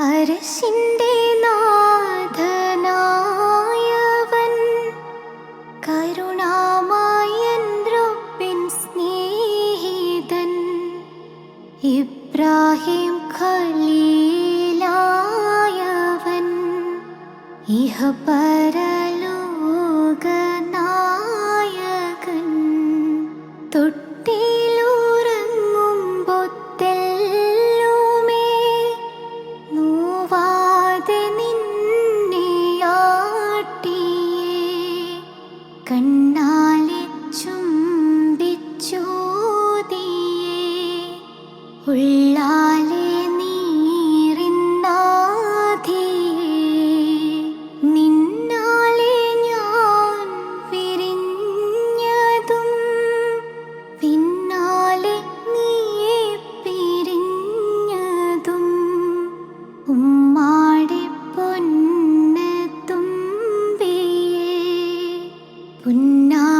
അരശിന്റെ നാഥനായവൻ കരുണാമയൻ റബ്ബിൻ സ്നേഹിതൻ. ഇബ്രാഹിം ഖലീലായവൻ ഇഹപരലോകനായകൻ. തൊട്ടിലുറങ്ങുമ്പൊത്തെല്ലുമേ നോവാതെ നിന്നെയാട്ടിയേ കണ്ണാലെ ചുംബിച്ചോതിയേ. ഉള്ളാലെ पुन्ना